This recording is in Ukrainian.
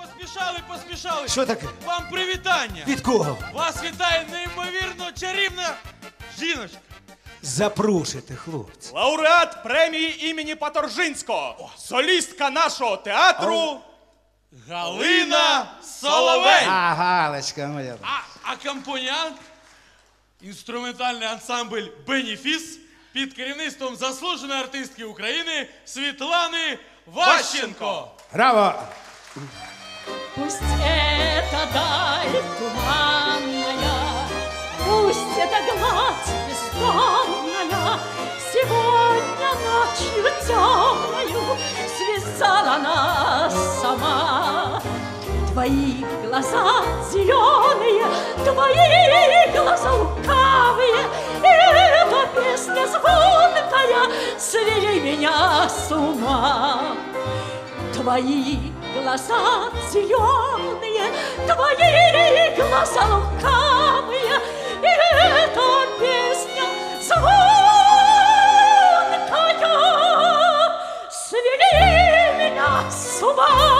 поспішали, поспішали. Що таке? Вам привітання. Від кого? Вас вітає неймовірно чарівна жіночка. Запрушите, хлопці. Лауреат премії імені Паторжинського, солістка нашого театру. Галина Соловей. А, Галочка моя. А акомпаніант інструментальний ансамбль Бенефіс під керівництвом заслуженої артистки України Світлани Ващенко. Браво! Пусть это даль туманная, Пусть это гладь бездонная, Сегодня ночью темною Связала нас сама. Твои глаза зеленые, Твои глаза лукавые, И эта песня звонкая Свели меня с ума. Твои глаза зеленые, твои глаза лукавые, и эта песня звонкая свели меня с ума.